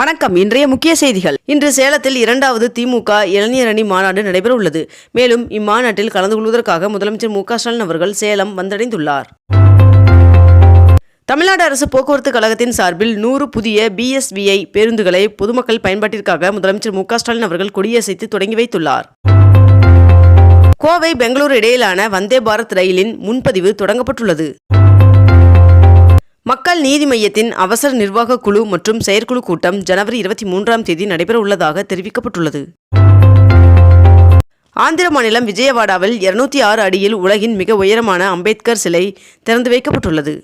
வணக்கம். இன்றைய முக்கிய செய்திகள். இன்று சேலத்தில் இரண்டாவது திமுக இளைஞரணி மாநாடு நடைபெற உள்ளது மேலும் இம்மாநாட்டில் கலந்து கொள்வதற்காக முதலமைச்சர் மு ஸ்டாலின் அவர்கள் சேலம் வந்தடைந்துள்ளார். தமிழ்நாடு அரசு போக்குவரத்து கழகத்தின் சார்பில் நூறு புதிய பிஎஸ்விஐ பேருந்துகளை பொதுமக்கள் பயன்பாட்டிற்காக முதலமைச்சர் மு ஸ்டாலின் அவர்கள் கொடியசைத்து தொடங்கி வைத்துள்ளார். கோவை பெங்களூரு இடையிலான வந்தே பாரத் ரயிலின் முன்பதிவு தொடங்கப்பட்டுள்ளது. மக்கள் நீதி மையத்தின் அவசர நிர்வாக குழு மற்றும் செயற்குழு கூட்டம் ஜனவரி இருபத்தி மூன்றாம் தேதி நடைபெற உள்ளதாக தெரிவிக்கப்பட்டுள்ளது. ஆந்திர மாநிலம் விஜயவாடாவில் இருநூத்தி ஆறு அடியில் உலகின் மிக உயரமான அம்பேத்கர் சிலை திறந்து வைக்கப்பட்டுள்ளது.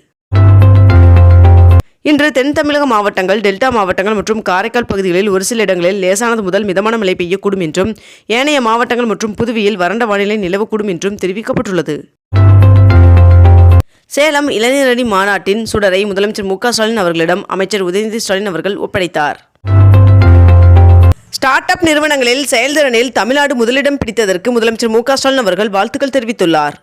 இன்று தென் தமிழக மாவட்டங்கள் டெல்டா மாவட்டங்கள் மற்றும் காரைக்கால் பகுதிகளில் ஒரு சில இடங்களில் லேசானது முதல் மிதமான மழை பெய்யக்கூடும் என்றும் ஏனைய மாவட்டங்கள் மற்றும் புதுவையில் வறண்ட வானிலை நிலவக்கூடும் என்றும் தெரிவிக்கப்பட்டுள்ளது. சேலம் இளைஞரணி மாநாட்டின் சுடரை முதலமைச்சர் மு ஸ்டாலின் அவர்களிடம் அமைச்சர் உதயநிதி ஸ்டாலின் அவர்கள் ஒப்படைத்தார். ஸ்டார்ட் அப் நிறுவனங்களில் செயல்திறனில் தமிழ்நாடு முதலிடம் பிடித்ததற்கு முதலமைச்சர் மு ஸ்டாலின் அவர்கள் வாழ்த்துக்கள் தெரிவித்துள்ளார்.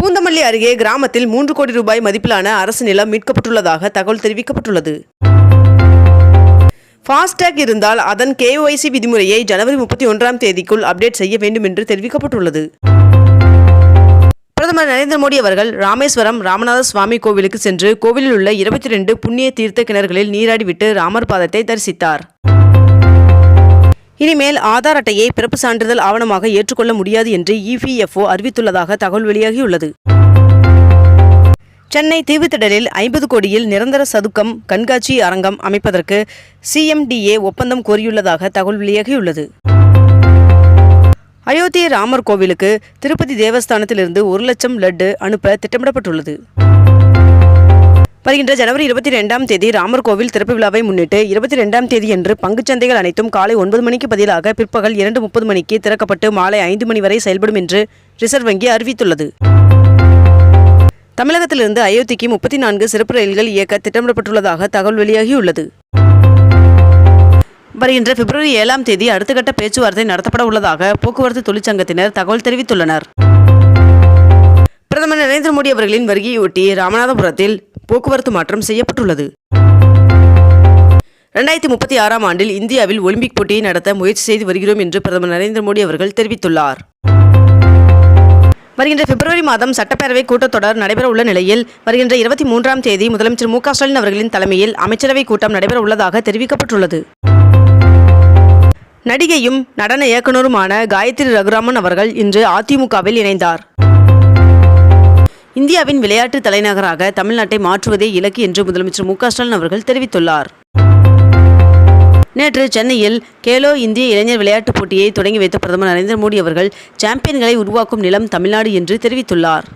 பூந்தமல்லி அருகே கிராமத்தில் மூன்று கோடி ரூபாய் மதிப்பிலான அரசு நிலம் மீட்கப்பட்டுள்ளதாக தகவல் தெரிவிக்கப்பட்டுள்ளது. ஃபாஸ்டேக் இருந்தால் அதன் கேஒய்சி விதிமுறையை ஜனவரி முப்பத்தி ஒன்றாம் தேதிக்குள் அப்டேட் செய்ய வேண்டும் என்று தெரிவிக்கப்பட்டுள்ளது. பிரதமர் நரேந்திர மோடி அவர்கள் ராமேஸ்வரம் ராமநாத சுவாமி கோவிலுக்கு சென்று கோவிலில் உள்ள இருபத்தி ரெண்டு புண்ணிய தீர்த்த கிணறுகளில் நீராடிவிட்டு ராமர் பாதத்தை தரிசித்தார். இனிமேல் ஆதார் அட்டையை பிறப்பு சான்றிதழ் ஆவணமாக ஏற்றுக்கொள்ள முடியாது என்று இபிஎஃப்ஓ அறிவித்துள்ளதாக தகவல் வெளியாகியுள்ளது. சென்னை தீவுத்திடலில் ஐம்பது கோடியில் நிரந்தர சதுக்கம் கண்காட்சி அரங்கம் அமைப்பதற்கு சிஎம்டிஏ ஒப்பந்தம் கோரியுள்ளதாக தகவல் வெளியாகியுள்ளது. அயோத்தி ராமர் கோவிலுக்கு திருப்பதி தேவஸ்தானத்திலிருந்து ஒரு லட்சம் லட்டு அனுப்ப திட்டமிடப்பட்டுள்ளது. வருகின்ற ஜனவரி இருபத்தி ரெண்டாம் தேதி ராமர் கோவில் திறப்பு விழாவை முன்னிட்டு இருபத்தி ரெண்டாம் தேதியன்று பங்குச்சந்தைகள் அனைத்தும் காலை ஒன்பது மணிக்கு பதிலாக பிற்பகல் இரண்டு முப்பது மணிக்கு திறக்கப்பட்டு மாலை ஐந்து மணி வரை செயல்படும் என்று ரிசர்வ் வங்கி அறிவித்துள்ளது. தமிழகத்திலிருந்து அயோத்திக்கு முப்பத்தி நான்கு சிறப்பு ரயில்கள் இயக்க திட்டமிடப்பட்டுள்ளதாக தகவல் வெளியாகியுள்ளது. வருகின்ற பிப்ரவரி ஏழாம் தேதி அடுத்த கட்ட பேச்சுவார்த்தை நடத்தப்பட உள்ளதாக போக்குவரத்து தொழிற்சங்கத்தினர் தகவல் தெரிவித்துள்ளனர். பிரதமர் நரேந்திர மோடி அவர்களின் வருகையொட்டி ராமநாதபுரத்தில் போக்குவரத்து மாற்றம் செய்யப்பட்டுள்ளது. ரெண்டாயிரத்தி முப்பத்தி ஆறாம் ஆண்டில் இந்தியாவில் ஒலிம்பிக் போட்டியை நடத்த முயற்சி செய்து வருகிறோம் என்று பிரதமர் நரேந்திர மோடி அவர்கள் தெரிவித்துள்ளார். வருகின்ற பிப்ரவரி மாதம் சட்டப்பேரவை கூட்டத்தொடர் நடைபெற உள்ள நிலையில் வருகின்ற இருபத்தி மூன்றாம் தேதி முதலமைச்சர் மு க ஸ்டாலின் அவர்களின் தலைமையில் அமைச்சரவை கூட்டம் நடைபெற உள்ளதாக தெரிவிக்கப்பட்டுள்ளது. நடிகையும் நடன இயக்குனருமான காயத்ரி ரகுராமன் அவர்கள் இன்று அதிமுகவில் இணைந்தார். இந்தியாவின் விளையாட்டு தலைநகராக தமிழ்நாட்டை மாற்றுவதே இலக்கு என்று முதலமைச்சர் மு ஸ்டாலின் அவர்கள் தெரிவித்துள்ளார். நேற்று சென்னையில் கேலோ இந்திய இளைஞர் விளையாட்டுப் போட்டியை தொடங்கி வைத்த பிரதமர் நரேந்திர மோடி அவர்கள் சாம்பியன்களை உருவாக்கும் நிலம் தமிழ்நாடு என்று தெரிவித்துள்ளார்.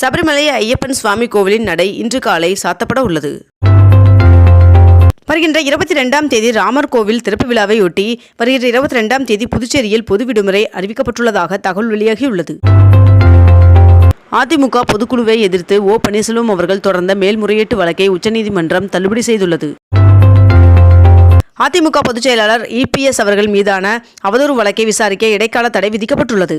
சபரிமலை ஐயப்பன் சுவாமி கோவிலின் நடை இன்று காலை சாத்தப்பட உள்ளது. வருகின்ற இருபத்தி ரெண்டாம் தேதி ராமர் கோவில் திறப்பு விழாவையொட்டி வருகின்ற இருபத்தி ரெண்டாம் தேதி புதுச்சேரியில் பொது விடுமுறை அறிவிக்கப்பட்டுள்ளதாக தகவல் வெளியாகியுள்ளது. அதிமுக பொதுக்குழுவை எதிர்த்து ஓ. பன்னீர்செல்வம் அவர்கள் தொடர்ந்த மேல்முறையீட்டு வழக்கை உச்சநீதிமன்றம் தள்ளுபடி செய்துள்ளது. அதிமுக பொதுச் செயலாளர் இபிஎஸ் அவர்கள் மீதான அவதூறு வழக்கை விசாரிக்க இடைக்கால தடை விதிக்கப்பட்டுள்ளது.